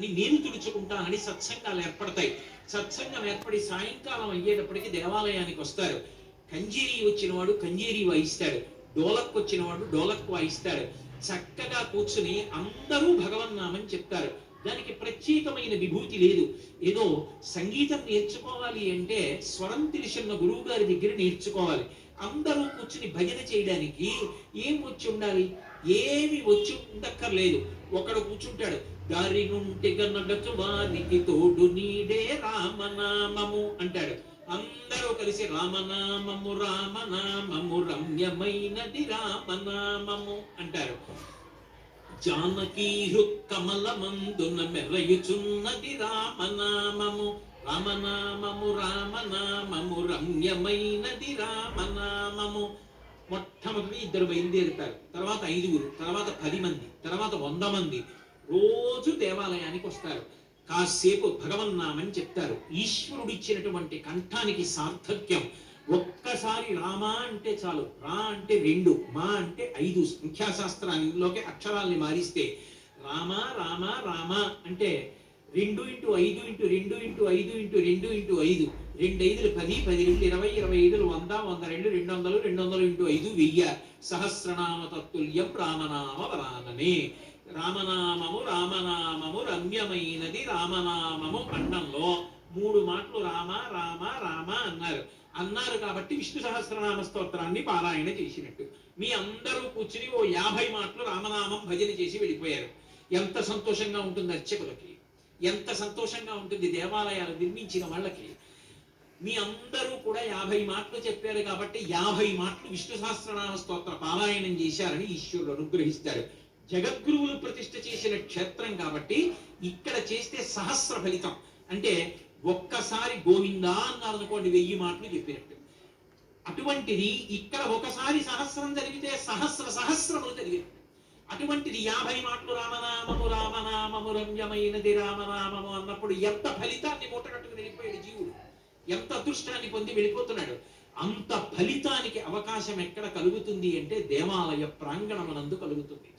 నేను తుడుచుకుంటానని సత్సంగాలు ఏర్పడతాయి. సత్సంగం ఏర్పడి సాయంకాలం అయ్యేటప్పటికి దేవాలయానికి వస్తారు. కంజీరి వచ్చినవాడు కంజీరి వాయిస్తాడు. డోలక్ వచ్చినవాడు డోలక్ వాయిస్తాడు. చక్కగా కూర్చుని అందరూ భగవన్నామని చెప్తారు. దానికి ప్రత్యేకమైన విభూతి లేదు. ఏదో సంగీతం నేర్చుకోవాలి అంటే స్వరం తెలిసిన గురువు గారి దగ్గర నేర్చుకోవాలి. అందరూ కూర్చుని భజన చేయడానికి ఏం వచ్చి ఉండాలి? ఏమి వచ్చి ఉండక్కర్లేదు. ఒకడు కూర్చుంటాడు దారి నుండి గనగచు వారికి తోడు నీడే రామనామము అంటాడు. అందరూ కలిసి రామనామము రామనామము రమ్యమైనది రామనామము అంటారు. జానకీ కమలమందున మెరయుచున్నది రామనామము. రామనామము రామనామము రమ్యమైనది రామనామము. మొట్టమొదటి ఇద్దరు బయలుదేరుతారు. తర్వాత ఐదుగురు తర్వాత పది మంది తర్వాత వంద మంది రోజు దేవాలయానికి వస్తారు. కాసేపు భగవన్నామని చెప్తారు. ఈశ్వరుడు ఇచ్చినటువంటి కంఠానికి సార్థక్యం. ఒక్కసారి రామా అంటే చాలు. రా అంటే రెండు మా అంటే ఐదు సంఖ్యాశాస్త్రాల్లోకి అక్షరాల్ని మారిస్తే రామ రామ రామ అంటే రెండు ఇంటూ ఐదు ఇంటూ రెండు ఇంటూ ఐదు ఇంటూ రెండు ఇంటూ ఐదు. రెండు ఐదులు పది పది రెండు ఇరవై ఇరవై ఐదులు వంద వంద రెండు రెండు వందలు రెండు వందలు ఇంటూ ఐదు వెయ్య. సహస్రనామ తత్తుల్యం రామనామ వరాననే రామనామము రామనామము రమ్యమైనది రామనామము అన్నంలో మూడు మాటలు రామ రామ రామ అన్నారు. అన్నారు కాబట్టి విష్ణు సహస్రనామ స్తోత్రాన్ని పారాయణ చేసినట్టు. మీ అందరూ కూర్చుని ఓ యాభై మాటలు రామనామం భజన చేసి వెళ్ళిపోయారు. ఎంత సంతోషంగా ఉంటుంది అర్చకులకి. ఎంత సంతోషంగా ఉంటుంది దేవాలయాలు నిర్మించిన వాళ్ళకి. మీ అందరూ కూడా యాభై మాటలు చెప్పారు కాబట్టి యాభై మాటలు విష్ణు సహస్రనామ స్తోత్ర పారాయణం చేశారని ఈశ్వరుడు అనుగ్రహిస్తారు. జగద్గురువులు ప్రతిష్ఠ చేసిన క్షేత్రం కాబట్టి ఇక్కడ చేస్తే సహస్ర ఫలితం. అంటే ఒక్కసారి గోవిందా అన్నారనుకోండి వెయ్యి మాటలు చెప్పినట్టు. అటువంటిది ఇక్కడ ఒకసారి సహస్రం జరిగితే సహస్ర సహస్రములు జరిగినట్టు. అటువంటిది యాభై మాటలు రామనామము రామనామము రమ్యమైనది రామనామము అన్నప్పుడు ఎంత ఫలితాన్ని మూటగట్టుకు వెళ్ళిపోయాడు జీవుడు. ఎంత అదృష్టాన్ని పొంది వెళ్ళిపోతున్నాడు. అంత ఫలితానికి అవకాశం ఎక్కడ కలుగుతుంది అంటే దేవాలయ ప్రాంగణమునందు కలుగుతుంది.